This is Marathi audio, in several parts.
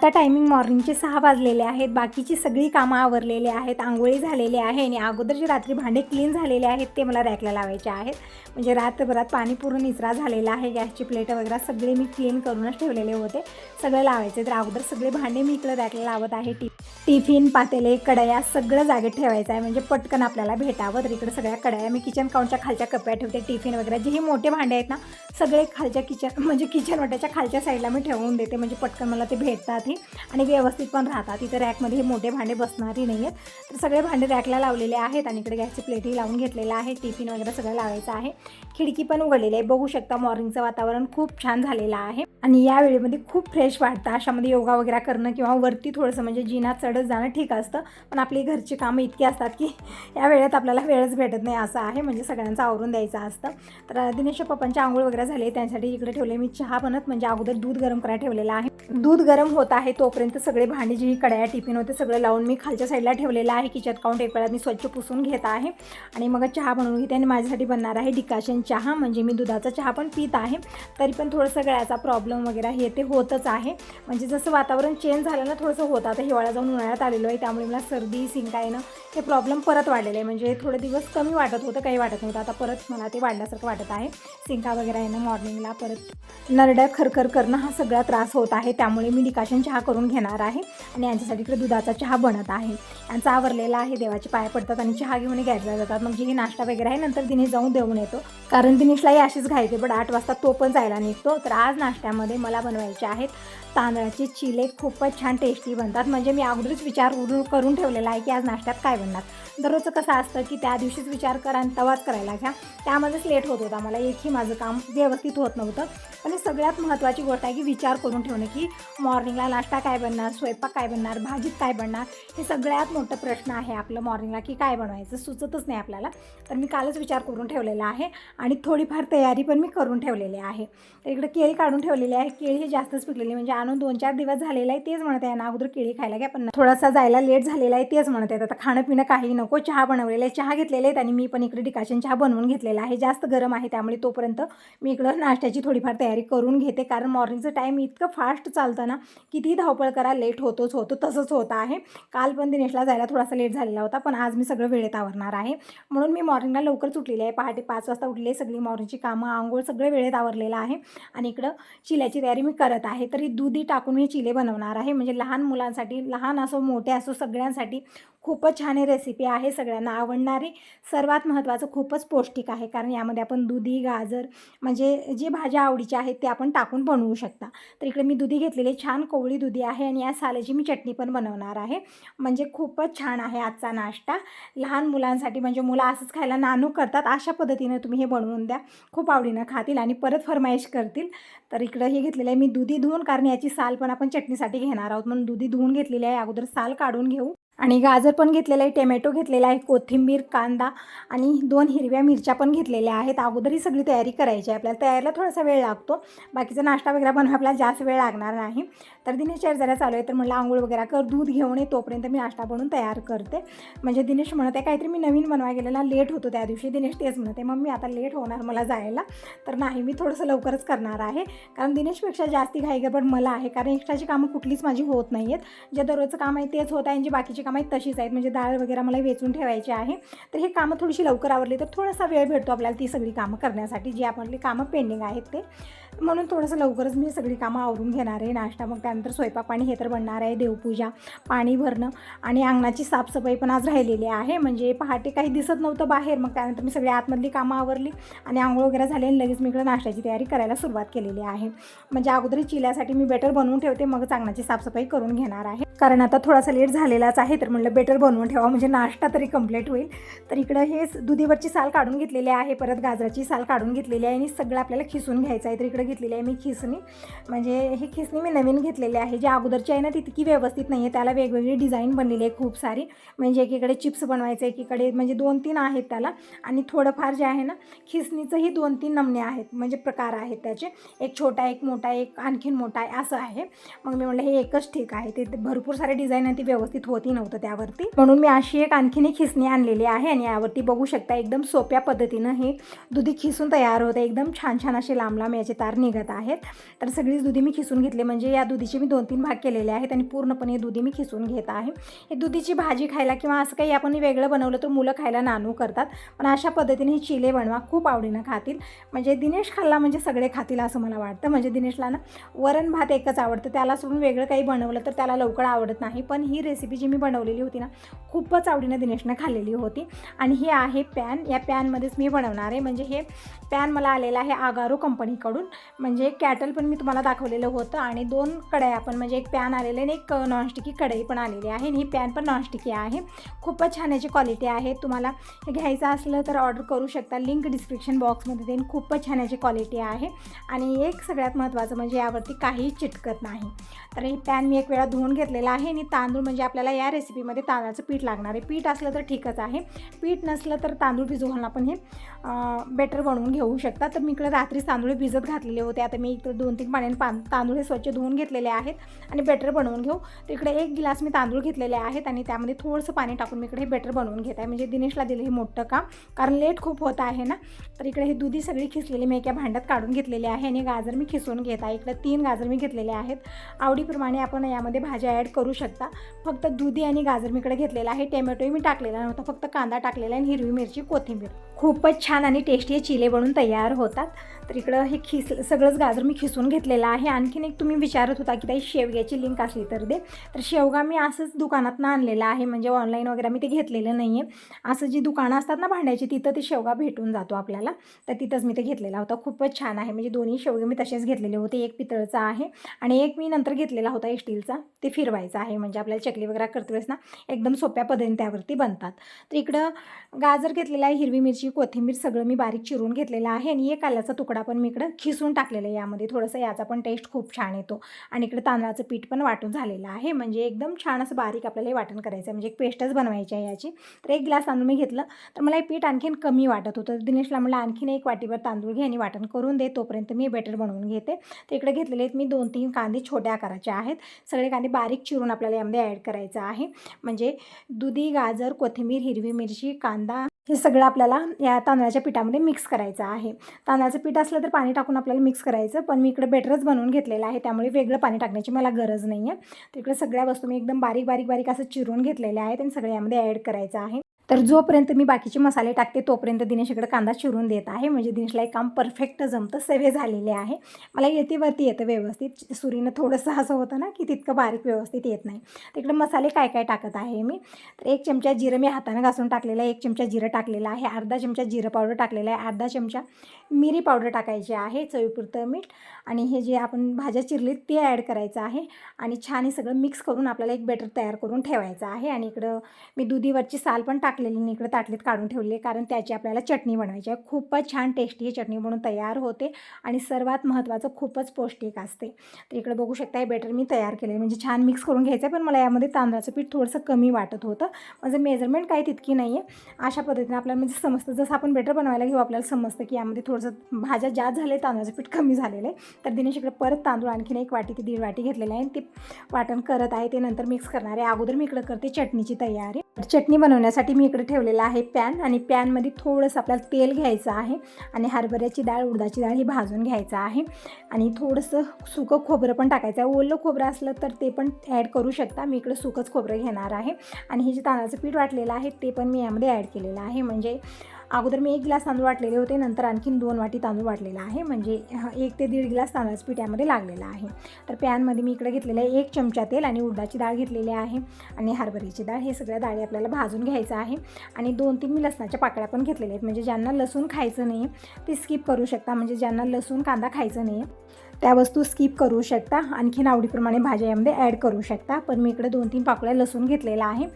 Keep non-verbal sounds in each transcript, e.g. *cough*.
आता टायमिंग मॉर्निंगचे सहा वाजलेले आहेत. बाकीची सगळी कामं आवरलेली आहेत. आंघोळी झालेली आहे आणि अगोदर जे रात्री भांडे क्लीन झालेले आहेत ते मला रॅकला लावायचे आहेत. म्हणजे रात्रभरात पाणी पूर्ण निचरा झालेला आहे. गॅसची प्लेट वगैरे सगळे मी क्लीन करूनच ठेवलेले होते. सगळं लावायचे. तर अगोदर सगळे भांडे मी इकडं रॅकला लावत आहे. टी टिफिन पातेले कढया सगळं जागेत ठेवायचं आहे. म्हणजे पटकन आपल्याला भेटावं. तर इकडं सगळ्या कढया मी किचन काउंटच्या खालच्या कप्प्या ठेवते. टिफिन वगैरे जे हे मोठे भांडे आहेत ना सगळे खालच्या किचन म्हणजे किचन वाट्याच्या खालच्या साईडला मी ठेवून देते. म्हणजे पटकन मला ते भेटतात ही आणि व्यवस्थित पण राहतात. इथं रॅकमध्ये हे मोठे भांडे बसणारही नाही आहेत तर सगळे भांडे रॅकला लावलेले आहेत आणि इकडे गॅसची प्लेटही लावून घेतलेला आहे. टिफिन वगैरे सगळं लावायचं आहे. खिडकी पण उघडलेली आहे. बघू शकता मॉर्निंगचं वातावरण खूप छान झालेलं आहे. आणि या वेळेमध्ये खूप फ्रेश वाटतं. अशामध्ये योगा वगैरे करणं किंवा वरती थोडंसं म्हणजे जिना चढत जाणं ठीक असतं. पण आपली घरची कामं इतकी असतात की या वेळेत आपल्याला वेळच भेटत नाही असं आहे. म्हणजे सगळ्यांचं आवरून द्यायचं असतं. तर दिनेश पप्पांची आंघोळ वगैरे झाली. त्यांच्यासाठी इकडे ठेवले मी चहा बनत. म्हणजे अगोदर दूध गरम करायला ठेवलेलं आहे. दूध गरम होत आहे तोपर्यंत सगळे भांडी जी कड्या टिफिन होते सगळं लावून मी खालच्या साईडला ठेवलेलं आहे. किचन काउंट एक वेळा मी स्वच्छ पुसून घेत आहे. आणि मग चहा बनवून घेते आणि माझ्यासाठी बनणार आहे डिकाशन चहा. म्हणजे मी दुधाचा चहा पण पित आहे. तरी पण थोडंसं गळ्याचा प्रॉब्लेम वगैरे हे ते होतच आहे. म्हणजे जसं वातावरण चेंज झालं ना थोडंसं होतं. आता हिवाळा जाऊन उन्हाळ्यात आलेलो आहे त्यामुळे मला सर्दी सिंका येणं हे प्रॉब्लेम परत वाढलेलं आहे. म्हणजे थोडे दिवस कमी वाटत होतं काही वाटत नव्हतं. आता परत मला ते वाढल्यासारखं वाटत आहे. सिंका वगैरे येणं मॉर्निंगला परत नरड्या खरखर करणं हा सगळा त्रास होत आहे. त्यामुळे मी डिकाशन चहा करून घेणार आहे आणि यांच्यासाठी इकडे दुधाचा चहा बनत आहे. यांचा आवरलेला आहे देवाचे पाय पडतात आणि चहा घेऊन घ्यायला जातात. मग जे हे नाश्ता वगैरे आहे नंतर तिने जाऊन देऊन येतो. कारण दिनेशलाही अशीच घ्यायचे बट आठ वाजता तो पण जायला निघतो. तर आज नाश्त्यामध्ये मला बनवायचे आहेत तांदळाचे चिले खूपच छान टेस्टी बनतात. म्हणजे मी अगोदरच विचार करून करून ठेवलेला आहे की आज नाश्त्यात काय बनणार. दररोजचं कसं असतं की त्या दिवशीच विचार करा आणि तवाच करायला घ्या. त्यामध्येच लेट होत होता मला. एकही माझं काम व्यवस्थित होत नव्हतं. पण सगळ्यात महत्त्वाची गोष्ट आहे की विचार करून ठेवणे की मॉर्निंगला नाश्ता काय बनणार स्वयंपाक काय बनणार भाजीत काय बनणार हे सगळ्यात मोठं प्रश्न आहे आपलं मॉर्निंगला की काय बनवायचं सुचतच नाही आपल्याला. तर मी कालच विचार करून ठेवलेला आहे आणि थोडीफार तयारी पण मी करून ठेवलेली आहे. तर इकडे केळी काढून ठेवलेली आहे. केळी हे जास्तच पिकलेली म्हणजे आणून दोन चार दिवस झालेला आहे तेच म्हणत आहे. ना अगोदर केळी खायला घ्या पण थोडासा जायला लेट झालेला आहे तेच म्हणत आहेत. आता खाणं पिणं काही नको. चहा बनवलेला आहे. चहा घेतलेले आहेत आणि मी पण इकडे डिकाशन चहा बनवून घेतलेला आहे. जास्त गरम आहे त्यामुळे तोपर्यंत मी इकडं नाश्त्याची थोडीफार तयारी करून घेते. कारण मॉर्निंगचं टाईम इतकं फास्ट चालतं ना किती धावपळ करा लेट होतोच होतो तसंच होत आहे. काल पण दिनेशला जायला थोडासा लेट झालेला होता पण आज मी सगळं वेळेत आवरणार आहे. म्हणून मी मॉर्निंगला लवकरच उठलेली आहे. पहाटे पाच वाजता उठले सगळी मॉर्निंगची कामं आंघोळ सगळं वेळेत आवरलेलं आहे. आणि इकडं चिल्याची तयारी मी करत आहे. तर ही टाकून मी चिले बनवणार आहे. म्हणजे लहान मुलांसाठी लहान असो मोठे असो सगळ्यांसाठी खूपच छान ही रेसिपी आहे सगळ्यांना आवडणारी. सर्वात महत्त्वाचं खूपच पौष्टिक आहे. कारण यामध्ये आपण दुधी गाजर म्हणजे जे भाज्या आवडीच्या आहेत ते आपण टाकून बनवू शकता. तर इकडे मी दुधी घेतलेली छान कोवळी दुधी आहे आणि या सालाची मी चटणी पण बनवणार आहे. म्हणजे खूपच छान आहे आजचा नाश्ता. लहान मुलांसाठी म्हणजे मुलं असंच खायला नानू करतात. अशा पद्धतीने तुम्ही हे बनवून द्या. खूप आवडीनं खातील आणि परत फरमाईश करतील. तर इकडं हे घेतलेलं आहे. मी दुधी धुवून कारण याची साल पण आपण चटणीसाठी घेणार आहोत. म्हणून दुधी धुवून घेतलेली आहे. अगोदर साल काढून घेऊ. आणि गाजर पण घेतलेलं आहे टोमॅटो घेतलेला आहे कोथिंबीर कांदा आणि दोन हिरव्या मिरच्या पण घेतलेल्या आहेत. अगोदर ही सगळी तयारी करायची आहे. आपल्याला तयारीला थोडासा वेळ लागतो. बाकीचा नाश्ता वगैरे बनवा आपल्याला जास्त वेळ लागणार नाही. तर दिनेशच्या जरा चालू आहे. तर म्हटलं आंघोळ वगैरे कर दूध घेऊन ये तोपर्यंत मी नाश्ता बनवून तयार करते. म्हणजे दिनेश म्हणत आहे काहीतरी मी नवीन बनवाय गेलेला लेट होतो त्या दिवशी. दिनेश तेच म्हणत आहे मग मी आता लेट होणार मला जायला. तर नाही मी थोडंसं लवकरच करणार आहे. कारण दिनेशपेक्षा जास्ती घाई गडबड मला आहे. कारण एक्स्ट्राची कामं कुठलीच माझी होत नाही आहेत जे दररोजचं काम आहे तेच होत आहे आणि बाकीचे बाकीची कामं आहेत तशीच आहेत. म्हणजे डाळ वगैरे मला वेचून ठेवायची आहे. तर हे कामं थोडीशी लवकर आवरली तर थोडासा वेळ भेटतो आपल्याला ती सगळी कामं करण्यासाठी. जी आपली कामं पेंडिंग आहेत ते. म्हणून थोडंसं लवकरच मी सगळी कामं आवरून घेणार आहे. नाश्ता मग त्यानंतर स्वयंपाक पाणी हे तर बनणार आहे देवपूजा पाणी भरणं आणि अंगणाची साफसफाई पण आज राहिलेली आहे. म्हणजे पहाटे काही दिसत नव्हतं बाहेर मग त्यानंतर मी सगळी आतमधली कामं आवरली आणि आंघोळ वगैरे झाली आणि लगेच मी इकडं नाश्त्याची तयारी करायला सुरुवात केलेली आहे. म्हणजे अगोदर चिल्यासाठी मी बेटर बनवून ठेवते मगच अंगणाची साफसफाई करून घेणार आहे. कारण आता थोडासा लेट झालेलाच आहे तर म्हटलं बेटर बनवून ठेवा म्हणजे नाश्ता तरी कंप्लीट होईल. तर इकडं हे दुधीवरची साल काढून घेतलेली आहे परत गाजराची साल काढून घेतलेली आहे आणि सगळं आपल्याला खिसून घ्यायचं आहे. तर इकडं घेतलेली आहे मी खिसणी. म्हणजे ही खिसणी मी नवीन घेतलेली आहे. जी अगोदरची आहे ना ती तितकी व्यवस्थित नाही आहे त्याला वेगवेगळी डिझाईन बनलेली आहे खूप सारी. म्हणजे एकीकडे चिप्स बनवायचे एकीकडे म्हणजे दोन तीन आहेत त्याला. आणि थोडंफार जे आहे ना खिसणीचंही दोन तीन नमणे आहेत. म्हणजे प्रकार आहेत त्याचे. एक छोटा एक मोठा एक आणखीन मोठा आहे असं आहे. मग मी म्हटलं हे एकच ठीक आहे. ते भरपूर सारे डिझाईन आहे ती व्यवस्थित होती नव्हतं त्यावरती. म्हणून मी अशी एक आणखीन एक खिसणी आणलेली आहे आणि यावरती बघू शकता एकदम सोप्या पद्धतीनं हे दुधी खिसून तयार होतं. एकदम छान छान असे लांब लांब याचे तार निघत आहेत. तर सगळीच दुधी मी खिसून घेतली. म्हणजे या दुधीचे मी दोन तीन भाग केलेले आहेत आणि पूर्णपणे दुधी मी खिसून घेत आहे. हे दुधीची भाजी खायला किंवा असं काही आपण वेगळं बनवलं तर मुलं खायला नानू करतात. पण अशा पद्धतीने हे चिले बनवा. खूप आवडीनं खातील. म्हणजे दिनेश खाल्ला म्हणजे सगळे खातील असं मला वाटतं. म्हणजे दिनेशला ना वरण भात एकच आवडतं. त्याला सोडून वेगळं काही बनवलं तर त्याला लवकर आवडत नाही. पण ही रेसिपी जी मी बनवलेली होती ना खूपच आवडीनं दिनेशनं खाल्लेली होती. आणि हे आहे पॅन. या पॅनमध्येच मी बनवणार आहे. म्हणजे हे पॅन मला आलेलं आहे आगारो कंपनीकडून. म्हणजे कॅटल पण मी तुम्हाला दाखवलेलं होतं आणि दोन कढया पण म्हणजे एक पॅन आलेले आणि एक नॉनस्टिकी कढई पण आलेली आहे आणि ही पॅन पण नॉनस्टिकी आहे. खूपच छान याची क्वालिटी आहे. तुम्हाला हे घ्यायचं असलं तर ऑर्डर करू शकता. लिंक डिस्क्रिप्शन बॉक्समध्ये देईन. खूपच छान याची क्वालिटी आहे. आणि एक सगळ्यात महत्त्वाचं म्हणजे यावरती काहीही चिटकत नाही. तर हे पॅन मी एक वेळा धुवून घेतलेला आहे आणि तांदूळ म्हणजे आपल्याला या रेसिपीमध्ये तांदळाचं पीठ लागणार आहे. पीठ असलं तर ठीकच आहे. पीठ नसलं तर तांदूळ भिजू घालून आपण हे बेटर बनवून घेऊ शकता. तर मी इकडे रात्री तांदूळ भिजत घातलेले होते. आता मी इकडे दोन तीन पाण्याने पा तांदूळ हे स्वच्छ धुवून घेतलेले आहेत आणि बेटर बनवून घेऊ. तर इकडे एक गिलास मी तांदूळ घेतलेले आहेत आणि त्यामध्ये थोडंसं पाणी टाकून मी इकडे हे बेटर बनवून घेत आहे. म्हणजे दिनेशला दिलं हे मोठं काम. कारण लेट खूप होत आहे ना. तर इकडे हे दुधी सगळी खिसलेली मी एका भांड्यात काढून घेतलेली आहे आणि गाजर मी खिसून घेत आहे. इकडे तीन गाजर मी घेतलेले आहेत. आवडीप्रमाणे आपण यामध्ये भाज्या ॲड करू शकता. फक्त दुधी आणि गाजर मी इकडे घेतलेला आहे. टोमॅटोही मी टाकलेला नव्हता फक्त कांदा टाकलेला आणि हिरवी मिरची कोथिंबीर. खूपच छान आणि टेस्टी चिले बनून तयार होतात. तर इकडं हे खिस सगळंच गाजर मी खिसून घेतलेलं आहे. आणखीन एक तुम्ही विचारत होता की ताई शेवग्याची लिंक असली तर दे. तर शेवगा मी असंच दुकानातनं आणलेलं आहे. म्हणजे ऑनलाईन वगैरे मी ते घेतलेलं नाही आहे असं जी दुकानं असतात ना भांड्याची तिथं ते शेवगा भेटून जातो आपल्याला. तर तिथंच मी ते घेतलेला होता. खूपच छान आहे. म्हणजे दोन्ही शेवगे मी तसेच घेतलेले होते. एक पितळचा आहे आणि एक मी नंतर घेतलेला होता स्टीलचा. ते फिरवायचा आहे. म्हणजे आपल्याला चकली वगैरे करते वेळेस ना एकदम सोप्या पद्धतीने त्यावरती बनतात. तर इकडं गाजर घेतलेला आहे. हिरवी मिरची कोथिंबीर सगळं मी बारीक चिरून घेतलेलं आहे. आणि एक आल्याचा तुकडा पण मी इकडं खिसून टाकलेलं आहे यामध्ये. थोडंसं याचा पण टेस्ट खूप छान येतो. आणि इकडे तांदळाचं पीठ पण वाटून झालेलं आहे. म्हणजे एकदम छान असं बारीक आपल्याला हे वाटण करायचं आहे म्हणजे एक पेस्टच बनवायची आहे याची. तर एक ग्लास तांदूळ मी घेतलं. तर मला हे पीठ आणखीन कमी वाटत होतं. दिनेशला म्हणलं आणखीन एक वाटीभर तांदूळ घे आणि वाटण करून दे. तोपर्यंत मी बेटर बनवून घेते. तर इकडे घेतलेले आहेत मी दोन तीन कांदे छोट्या आकाराचे आहेत. सगळे कांदे बारीक चिरून आपल्याला यामध्ये ॲड करायचं आहे. म्हणजे दुधी गाजर कोथिंबीर हिरवी मिरची कांदा हे सगळं आपल्याला या तांदळाच्या पिठामध्ये मिक्स करायचं आहे. तांदळाचं पीठ असलं तर पाणी टाकून आपल्याला मिक्स करायचं पण मी इकडे बेटरच बनवून घेतलेलं आहे. त्यामुळे वेगळं पाणी टाकण्याची मला गरज नाही आहे तर इकडे सगळ्या वस्तू मी एकदम बारीक बारीक बारीक असं चिरून घेतलेल्या आहेत आणि सगळ्या यामध्ये ॲड करायचं आहे. तर जोपर्यंत मी बाकीचे मसाले टाकते तोपर्यंत दिनेश इकडे कांदा चिरून देत आहे. म्हणजे दिनेशला एक काम परफेक्ट जमतं सवे झालेले आहे. मला येतेवरती येतं व्यवस्थित. सुरीनं थोडंसं असं होतं ना की तितकं बारीक व्यवस्थित येत नाही. तिकडे मसाले काय काय टाकत आहे मी? तर एक चमचा जिरं मी हाताने घासून टाकलेलं आहे. एक चमचा जिरं टाकलेलं आहे. अर्धा चमचा जिरं पावडर टाकलेलं आहे. अर्धा चमचा मिरी पावडर टाकायची आहे चवीपुरतं मीठ. आणि हे जे आपण भाज्या चिरलीत ते ॲड करायचं आहे. आणि छान हे सगळं मिक्स करून आपल्याला एक बेटर तयार करून ठेवायचं आहे. आणि इकडं मी दुधीवरची साल पण टाकलेली मी इकडं ताटलीत काढून ठेवली कारण त्याची आपल्याला चटणी बनवायची आहे. खूपच छान टेस्टी ही चटणी बनवून तयार होते. आणि सर्वात महत्त्वाचं खूपच पौष्टिक असते. तर इकडे बघू शकता हे बेटर मी तयार केले म्हणजे छान मिक्स करून घ्यायचं आहे. पण मला यामध्ये तांदळाचं पीठ थोडंसं कमी वाटत होतं. माझं मेजरमेंट काही तितकी नाही आहे अशा पद्धतीने आपल्याला म्हणजे समजतं. जसं आपण बेटर बनवायला घेऊ आपल्याला समजतं की यामध्ये थोडंसं भाज्या ज्या झाले तांदळाचं पीठ कमी झालेलं आहे. तर दिनेश इकडे परत तांदूळ आणखीन एक वाटी ते दीड वाटी घेतलेलं आहे. ते वाटण करत आहे. ते नंतर मिक्स करणार आहे. अगोदर मी इकडं करते चटणीची तयारी. चटणी बनवण्यासाठी मी इकडे ठेवलेला आहे पॅन आणि पॅनमध्ये थोडंसं आपल्याला तेल घ्यायचं आहे आणि हरभऱ्याची डाळ उडदाची डाळ ही भाजून घ्यायचं आहे. आणि थोडंसं सुकं खोबरं पण टाकायचं आहे. ओलं खोबरं असलं तर ते पण ॲड करू शकता. मी इकडे सुकंच खोबरं घेणार आहे. आणि हे जे तांदळाचं पीठ वाटलेलं आहे ते पण मी यामध्ये ॲड केलेलं आहे. म्हणजे अगोदर मी एक ग्लास तांदूळ वाटलेले होते नंतर आणखीन दोन वाटी तांदूळ वाटलेला आहे. म्हणजे एक ते दीड ग्लास तांदळाचं पीठ यामध्ये आहे. तर पॅनमध्ये मी इकडे घेतलेलं आहे एक चमचा तेल आणि उडदाची डाळ घेतलेली आहे आणि हरभऱ्याची डाळ. हे सगळ्या डाळी आपल्याला भाजून घ्यायचं आहे आणि दोन तीन मी लसणाच्या पाकळ्या पण घेतलेल्या आहेत. म्हणजे ज्यांना लसूण खायचं नाही ते स्किप करू शकता. म्हणजे ज्यांना लसूण कांदा खायचं नाही त्या वस्तू स्किप करू शकता. आणखीन आवडीप्रमाणे भाज्या यामध्ये ॲड करू शकता. पण मी इकडे दोन तीन पाकळ्या लसूण घेतलेला आहे.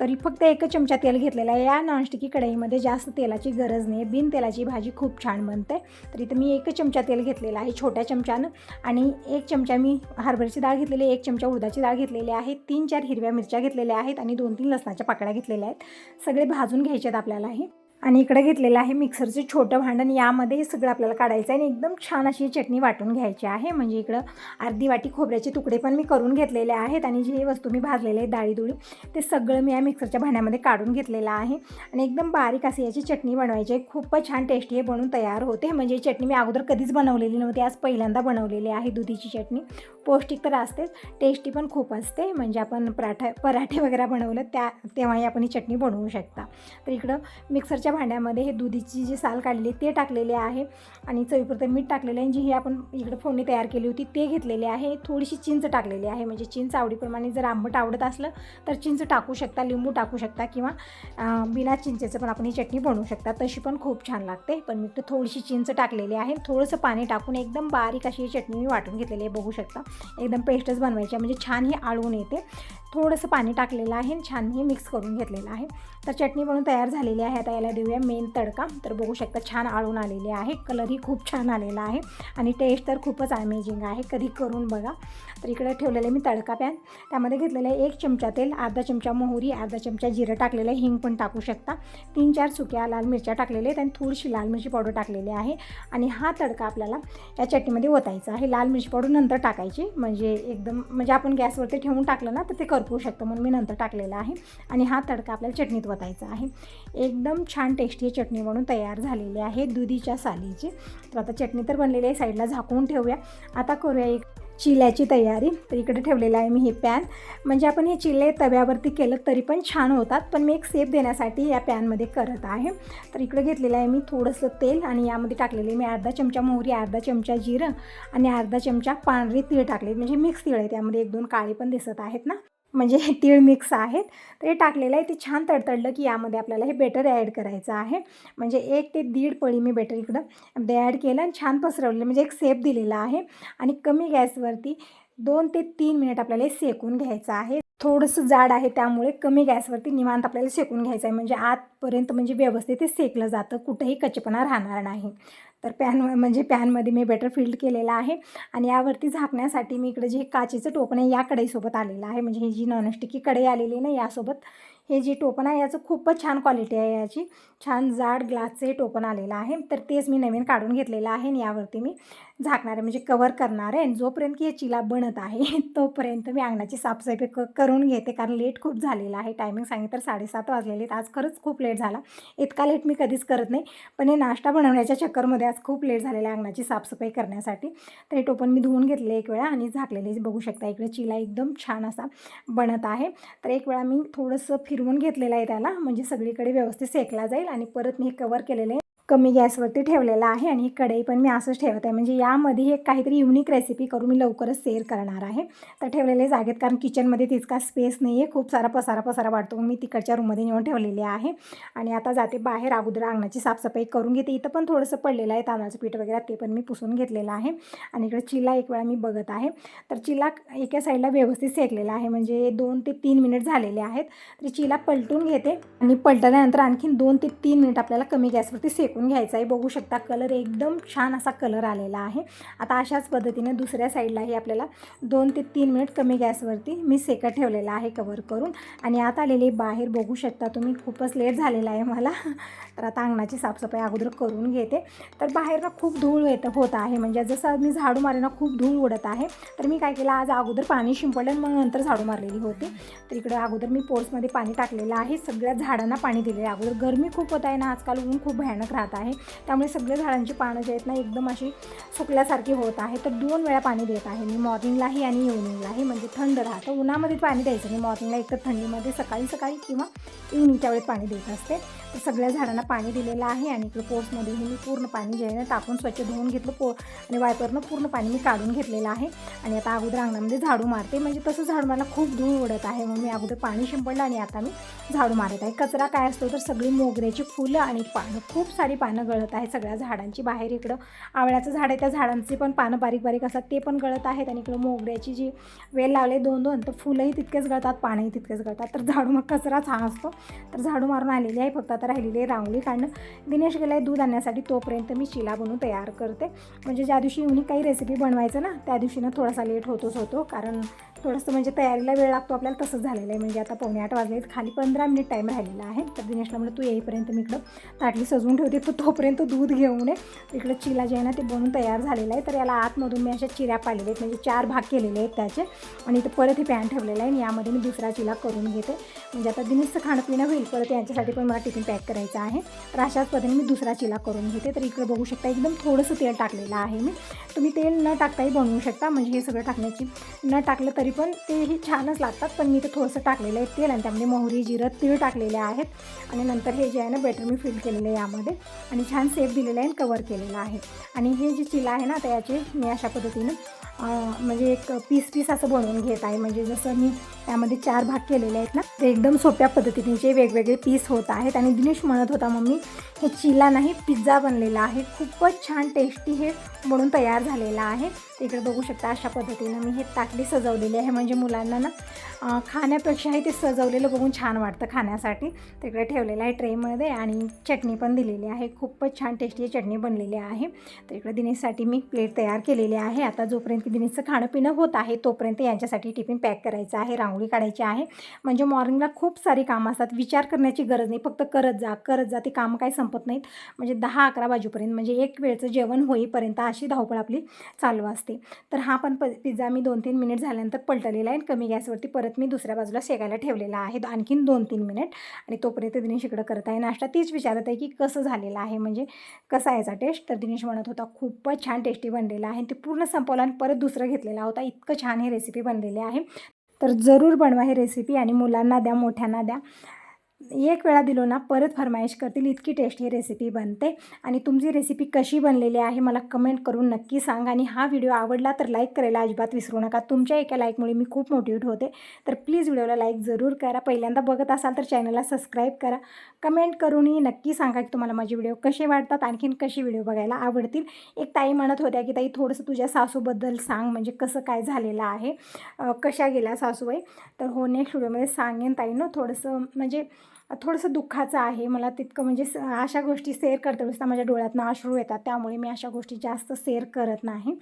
तरी फक्त एक चमचा तेल घेतलेला आहे. या नॉनस्टिकी कढईमध्ये जास्त तेलाची गरज नाही. बिन तेलाची भाजी खूप छान बनते. तर इथं मी एक चमचा तेल घेतलेला आहे छोट्या चमच्यानं. आणि एक चमचा मी हरभऱ्याची डाळ घेतलेली आहे एक चमचा उडदाची डाळ घेतलेली आहे तीन चार हिरव्या मिरच्या घेतलेल्या आहेत आणि दोन तीन लसणाच्या पाकळ्या घेतलेल्या आहेत. सगळे भाजून घ्यायचे आहेत आपल्याला हे. आणि इकडे घेतलेलं आहे मिक्सरचं छोटं भांडण. यामध्ये हे सगळं आपल्याला काढायचं आहे आणि एकदम छान अशी चटणी वाटून घ्यायची आहे. म्हणजे इकडं अर्धी वाटी खोबऱ्याचे तुकडे पण मी करून घेतलेले आहेत आणि जे वस्तू मी भाजलेले आहे डाळीदुळी ते सगळं मी या मिक्सरच्या भांड्यामध्ये काढून घेतलेलं आहे. आणि एकदम बारीक अशी याची चटणी बनवायची आहे. खूपच छान टेस्टी हे बनवून तयार होते. म्हणजे चटणी मी अगोदर कधीच बनवलेली नव्हती आज पहिल्यांदा बनवलेली आहे दुधीची चटणी. पौष्टिक तर असतेच टेस्टी पण खूप असते. म्हणजे आपण पराठा पराठे वगैरे बनवलं त्या तेव्हाही आपण ही चटणी बनवू शकता. तर इकडं मिक्सरच्या भांड्यामध्ये हे दुधीची जी साल काढलेली ते टाकलेले आहे. आणि चवीपुरतं मीठ टाकलेलं आहे. जी ही आपण इकडं फोडणी तयार केली होती ते घेतलेले आहे. थोडीशी चिंच टाकलेली आहे. म्हणजे चिंच आवडीप्रमाणे जर आंबट आवडत असलं तर चिंच टाकू शकता लिंबू टाकू शकता किंवा बिना चिंचेचं पण आपण ही चटणी बनवू शकता. तशी पण खूप छान लागते. पण मी तर थोडीशी चिंच टाकलेली आहे. थोडंसं पाणी टाकून एकदम बारीक अशी ही चटणी मी वाटून घेतलेली आहे. बघू शकता. एकदम पेस्टच बनवायची आहे. म्हणजे छान हे आळून येते. थोडंसं पाणी टाकलेलं आहे आणि छान हे मिक्स करून घेतलेलं आहे. तर चटणी बनवून तयार झालेली आहे. आता याला देऊया मेन तडका. तर बघू शकता छान आळून आलेले आहे. कलरही खूप छान आलेला आहे. आणि टेस्ट तर खूपच अमेझिंग आहे. कधी करून बघा. तर इकडे ठेवलेलं आहे मी तडका पॅन त्यामध्ये घेतलेलं आहे एक चमचा तेल अर्धा चमचा मोहरी अर्धा चमचा जिरं टाकलेलं आहे. हिंग पण टाकू शकता. तीन चार सुक्या लाल मिरच्या टाकलेल्या आहेत आणि थोडीशी लाल मिरची पावडर टाकलेली आहे. आणि हा तडका आपल्याला या चटणीमध्ये ओतायचा आहे. लाल मिरची पावडर नंतर टाकायची. म्हणजे एकदम म्हणजे आपण गॅसवरती ठेवून टाकलं ना तर ते करपू शकतं. म्हणून मी नंतर टाकलेला आहे. आणि हा तडका आपल्याला चटणीत वतायचा आहे. एकदम छान टेस्टी चटणी बनवून तयार झालेली आहे दुधीच्या सालीची. तर आता चटणी तर बनलेली आहे साईडला झाकून ठेवूया. आता करूया एक चिल्याची तयारी. तर इकडे ठेवलेलं आहे मी हे पॅन म्हणजे आपण हे चिले तव्यावरती केलं तरी पण छान होतात पण मी एक सेप देण्यासाठी या पॅनमध्ये करत आहे. तर इकडे घेतलेलं आहे मी थोडंसं तेल आणि यामध्ये टाकलेले मी अर्धा चमचा मोहरी अर्धा चमचा जिरं आणि अर्धा चमचा पांढरी तीळ टाकले म्हणजे मिक्स तीळ आहे त्यामध्ये एक दोन काळे पण दिसत आहेत ना. म्हणजे हे तीळ मिक्स आहेत. तर हे टाकलेलं आहे. ते छान तडतडलं की यामध्ये आपल्याला हे बेटर ॲड करायचं आहे. म्हणजे एक ते दीड पळी मी बेटर इकडं ते ॲड केलं आणि छान पसरवलेलं म्हणजे एक सेप दिलेला आहे. आणि कमी गॅसवरती दोन ते तीन मिनिट आपल्याला हे सेकून घ्यायचं आहे. थोडंसं जाड आहे त्यामुळे कमी गॅसवरती निवांत आपल्याला शेकून घ्यायचं आहे. म्हणजे आतपर्यंत म्हणजे व्यवस्थित ते सेकलं जातं. कुठंही कचपणा राहणार नाही. तर पॅन म्हणजे पॅनमध्ये मी बेटर फिल्ड केलेला आहे. आणि यावरती झाकण्यासाठी मी इकडे जे काचेचं टोपण आहे या कढईसोबत आलेलं आहे. म्हणजे ही जी नॉनस्टिकी कढई आलेली ना यासोबत हे जे टोपण आहे याचं खूपच छान क्वालिटी आहे याची. छान जाड ग्लासचे टोपण आलेलं आहे. तर तेच मी नवीन काढून घेतलेलं आहे आणि यावरती मी झाकणार आहे. म्हणजे कवर करणार आहे. आणि जोपर्यंत की हे चिला बनत आहे *laughs* तोपर्यंत मी अंगणाची साफसफाई क करून घेते. कारण लेट खूप झालेलं आहे. टायमिंग सांगितलं तर साडेसात वाजलेले आहेत. आज खरंच खूप लेट झाला. इतका लेट मी कधीच करत नाही. पण हे नाश्ता बनवण्याच्या चक्करमध्ये आज खूप लेट झालेला आहे अंगणाची साफसफाई करण्यासाठी. तर हे टोपण मी धुवून घेतले एक वेळा आणि झाकलेले. बघू शकता इकडे चिला एकदम छान असा बनत आहे. तर एक वेळा मी थोडंसं फिर फिरवून घेतलेला आहे त्याला. म्हणजे सगळीकडे व्यवस्थित सेकला जाईल आणि परत मी हे कवर केलेले कमी गॅसवरती ठेवलेला आहे आणि कढई पण मी असंच ठेवत आहे. म्हणजे यामध्ये एक काहीतरी युनिक रेसिपी करून मी लवकरच शेअर करणार आहे. तर ठेवलेले जागेत कारण किचनमध्ये तितका स्पेस नाही आहे खूप सारा पसारा पसारा वाटतो मी तिकडच्या रूममध्ये नेऊन ठेवलेले आहे. आणि आता जाते बाहेर अगोदर अंगणाची साफसफाई करून घेते. इथं पण थोडंसं पडलेलं आहे. तांदळाचं पीठ वगैरे ते पण मी पुसून घेतलेलं आहे. आणि इकडे चिला एक वेळा मी बघत आहे. तर चिला एका साईडला व्यवस्थित सेकलेला आहे. म्हणजे दोन ते तीन मिनिट झालेले आहेत. तर चिला पलटून घेते. आणि पलटल्यानंतर आणखीन दोन ते तीन मिनिट आपल्याला कमी गॅसवरती सेकून घ्यायचा आहे बघू शकता कलर एकदम छान असा कलर आलेला आहे. आता अशाच पद्धतीने दुसऱ्या साईडलाही आपल्याला दोन ते तीन मिनिट कमी गॅसवरती मी सेकत ठेवलेला आहे कवर करून. आणि आता आलेले बाहेर बघू शकता तुम्ही खूपच लेट झालेला आहे मला. तर आता अंगणाची साफसफाई अगोदर करून घेते. तर बाहेर ना खूप धूळ येत होत आहे. म्हणजे जसं मी झाडू मारे ना खूप धूळ उडत आहे. तर मी काय केलं आज अगोदर पाणी शिंपडलं आणि मग नंतर झाडू मारलेली होती. तर इकडे अगोदर मी पोर्समध्ये पाणी टाकलेलं आहे. सगळ्या झाडांना पाणी दिलेलं आहे. अगोदर गरमी खूप होत आहे ना आजकाल ऊन खूप भयानक राहत आहे. त्यामुळे सगळ्या झाडांची पानं जे आहेत ना एकदम अशी सुकल्यासारखी होत आहे. तर दोन वेळा पाणी देत आहे मी मॉर्निंगलाही आणि इव्हनिंगलाही. म्हणजे थंड राहतं. उन्हामध्ये पाणी द्यायचं नाही. मॉर्निंगला एक तर थंडीमध्ये सकाळी सकाळी किंवा इव्हनिंगच्या वेळेत पाणी देत असते. तर सगळ्या झाडांना पाणी दिलेलं आहे आणि इकडे पोर्समध्येही मी पूर्ण पाणी जे आहे ना टाकून स्वच्छ धुवून घेतलं. पो आणि वायपरनं पूर्ण पाणी मी काढून घेतलेलं आहे. आणि आता अगोदर अंगणामध्ये झाडू मारते. म्हणजे तसं झाडू मला खूप धूळ उडत आहे. मग मी अगोदर पाणी शिंपडलं आणि आता मी झाडू मारत आहे. कचरा काय असतो तर सगळी मोगऱ्याची फुलं आणि पानं. खूप सारी पानं गळत आहे सगळ्या झाडांची. बाहेर इकडं आवळ्याचं झाड आहे त्या झाडांची पण पानं बारीक बारीक असतात ते पण गळत आहेत आणि इकडं मोगऱ्याची जी वेल लावले दोन दोन तर फुलंही तितकेच गळतात पानंही तितकेच गळतात. तर झाडू मग कचराच हा असतो. तर झाडू मारून आलेली आहे फक्त आता राहिलेली आहे रांगोळी काढणं. दिनेश गेला आहे दूध आणण्यासाठी तोपर्यंत मी चिला बनवून तयार करते. म्हणजे ज्या दिवशी युनिक काही रेसिपी बनवायचं ना त्या दिवशी ना थोडासा लेट होतोच होतो कारण थोडंसं म्हणजे तयारीला वेळ लागतो आपल्याला तसंच झालेलं आहे. म्हणजे आता पावणे आठ वाजले खाली पंधरा मिनिट टाईम राहिलेला आहे. तर दिनेशला म्हणलं तू येईपर्यंत मी इकडं ताटली सजवून ठेवते तर तोपर्यंत दूध घेऊन ये. इकडं चिला जे आहे ना ते बनवून तयार झालेलं आहे. तर याला आतमधून मी अशा चिऱ्या पाहिलेल्या आहेत. म्हणजे चार भाग केलेले आहेत त्याचे. आणि इथं परत हे पॅन ठेवलेलं आहे. आणि यामध्ये मी दुसरा चिला करून घेते. म्हणजे आता दिनेशचं खाणं पिणं होईल परत यांच्यासाठी पण मला टिफिन पॅक करायचं आहे. तर अशाच पद्धतीने मी दुसरा चिला करून घेते. तर इकडं बघू शकता एकदम थोडंसं तेल टाकलेलं आहे मी. तुम्ही तेल न टाकताही बनवू शकता. म्हणजे हे सगळं टाकण्याची न टाकलं तरी पण तेही छानच लागतात पण मी ते थोडंसं टाकलेलं आहे तेल आणि त्यामध्ये मोहरी जिरं तीळ टाकलेले आहेत. आणि नंतर हे जे आहे ना बेटर मी फिल केलेलं आहे यामध्ये. आणि छान सेफ दिलेलं आहे आणि कवर केलेलं आहे. आणि हे जे चिला आहे ना तर याचे मी अशा पद्धतीनं म्हणजे एक पीस पीस असं बनवून घेत आहे. म्हणजे जसं मी त्यामध्ये चार भाग केलेले आहेत ना. ते एकदम सोप्या पद्धतीने जे वेगवेगळे पीस होत आहेत आणि दिनेश म्हणत होता मम्मी हे चिला नाही पिझ्झा बनलेला आहे. खूपच छान टेस्टी हे म्हणून तयार झालेला आहे. इकडे बघू शकता अशा पद्धतीनं मी हे ताटली सजवलेली आहे. म्हणजे मुलांना ना खाण्यापेक्षाही ते सजवलेलं बघून छान वाटतं खाण्यासाठी. तिकडे ठेवलेलं आहे ट्रेमध्ये आणि चटणी पण दिलेली आहे. खूपच छान टेस्टी चटणी बनलेली आहे. तर इकडे दिनेशसाठी मी प्लेट तयार केलेली आहे. आता जोपर्यंत दिनेशचं खाणं पिणं होत आहे तोपर्यंत यांच्यासाठी टिफिन पॅक करायचं आहे. रांगोळी काढायची आहे. म्हणजे मॉर्निंगला खूप सारी कामं असतात. विचार करण्याची गरज नाही. फक्त करत जा करत जा. ते कामं काही संपत नाहीत. म्हणजे दहा अकरा वाजेपर्यंत म्हणजे एक वेळचं जेवण होईपर्यंत अशी धावपळ आपली चालू असते. तर हा पण प पिझ्झा मी दोन तीन मिनिट झाल्यानंतर पलटलेला आहे. आणि कमी गॅसवरती परत मी दुसऱ्या बाजूला शेकायला ठेवलेला आहे. आणखीन दोन तीन मिनिट आणि तोपर्यंत दिनेश इकडं करत आहे. नाश्ता तीच विचारत आहे की कसं झालेलं आहे? म्हणजे कसा याचा टेस्ट तर दिनेश म्हणत होता खूपच छान टेस्टी बनलेला आहे. ते पूर्ण संपवला आणि परत दुसरं घेतलेला होता. इतकं छान ही रेसिपी बनलेली आहे. तर जरूर बनवा ही रेसिपी आणि मुलांना द्या मोठ्यांना द्या. एक वेळा दिलो ना परत फरमाईश करतील इतकी टेस्टी रेसिपी बनते. आणि तुमची रेसिपी कशी बनलेली आहे मला कमेंट करून नक्की सांगा. आणि हा व्हिडिओ आवडला तर लाईक करायला अजिबात विसरू नका. तुमच्या एका लाईकमुळे मी खूप मोटिवेट होते. तर प्लीज व्हिडिओला लाईक जरूर करा. पहिल्यांदा बघत असाल तर चॅनलला सबस्क्राईब करा. कमेंट करूनही नक्की सांगा की तुम्हाला माझे व्हिडिओ कसे वाटतात आणखीन कशी व्हिडिओ बघायला आवडतील. एक ताई म्हणत होत्या की ताई थोडंसं तुझ्या सासूबद्दल सांग म्हणजे कसं काय झालेलं आहे? कशा गेल्या सासूबाई? तर हो नेक्स्ट व्हिडिओमध्ये सांगेन ताईनं. थोडंसं म्हणजे थोडंसं दुःखाचं आहे. मला तितकं म्हणजे स- अशा गोष्टी शेअर करते. वेळेस माझ्या डोळ्यातनं अश्रू येतात. त्यामुळे मी अशा गोष्टी जास्त शेअर करत नाही.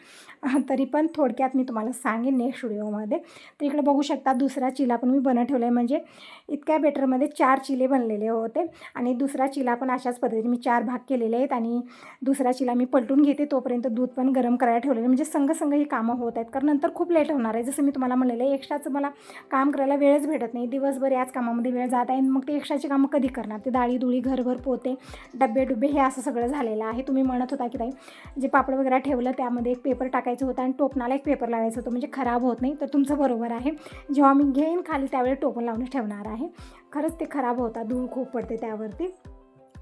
*laughs* तरी पण थोडक्यात मी तुम्हाला सांगेन नेक्स्ट व्हिडिओमध्ये तर इकडे बघू शकता दुसरा चिला पण मी बनत ठेवला आहे म्हणजे इतक्या बेटरमध्ये चार चिले बनलेले होते. आणि दुसरा चिला पण अशाच पद्धतीने मी चार भाग केलेले आहेत. आणि दुसरा चिला मी पलटून घेते. तोपर्यंत दूध पण गरम करायला ठेवलेलं आहे. म्हणजे संघ संघ ही कामं होत आहेत. कारण नंतर खूप लेट होणार आहे. जसं मी तुम्हाला म्हणलेलं आहे एक्स्ट्राचं मला काम करायला वेळच भेटत नाही. दिवसभर याच कामामध्ये वेळ जात आहे. आणि मग ते एक्स्ट्राची कामं कधी करणार? ते डाळी दुळी घरभर पोते डबे डुबे हे असं सगळं झालेलं आहे. तुम्ही म्हणत होता की ताई जे पापड वगैरे ठेवलं त्यामध्ये एक पेपर टाकायचं होतं आणि टोपणाला एक पेपर लावायचं होतं. म्हणजे खराब होत नाही तर तुमचं बरोबर आहे. जेव्हा मी घेईन खाली त्यावेळी टोपण लावून ठेवणार आहे. खरंच ते खराब होतात धूळ खूप पडते त्यावरती.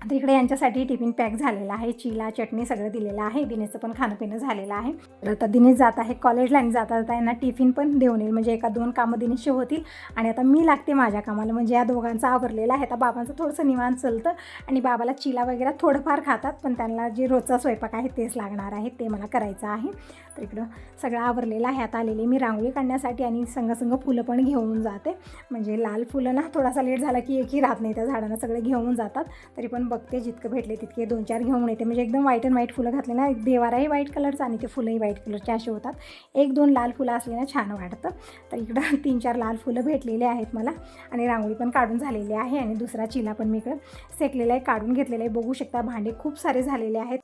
तर इकडे यांच्यासाठी टिफिन पॅक झालेला आहे. चिला चटणी सगळं दिलेलं आहे. दिनेचं पण खाणं पिणं झालेलं आहे. तर आता दिनेश जात आहे कॉलेजला आणि जाता जाता यांना टिफिन पण देऊन येईल. म्हणजे एका दोन कामं दिनेशचे होतील. आणि आता मी लागते माझ्या कामाला. म्हणजे या दोघांचं आवरलेला आहे. आता बाबांचं थोडंसं निवांत चलतं. आणि बाबाला चिला वगैरे थोडंफार खातात. पण त्यांना जे रोजचा स्वयंपाक आहे तेच लागणार आहे. ते मला करायचं आहे. तर इकडं सगळं आवरलेलं आहे. आता आलेली मी रांगोळी काढण्यासाठी आणि संग फुलं पण घेऊन जाते. म्हणजे लाल फुलं ना थोडासा लेट झाला की एकही राहत नाही. त्या झाडांना सगळे घेऊन जातात. तरी पण बघते जितकं भेटले तितके दोन चार घेऊन येते. म्हणजे एकदम व्हाईट अँड व्हाईट फुलं घातले ना एक देवाराही व्हाईट कलरचं आणि ते फुलंही व्हाईट कलरचे असे होतात. एक दोन लाल फुलं असले ना छान वाटतं. तर इकडं *laughs* तीन चार लाल फुलं भेटलेले आहेत मला. आणि रांगोळी पण काढून झालेली आहे आणि दुसरा चिला पण मी इकडं सेकलेला आहे काढून घेतलेला आहे. बघू शकता भांडे खूप सारे झालेले आहेत.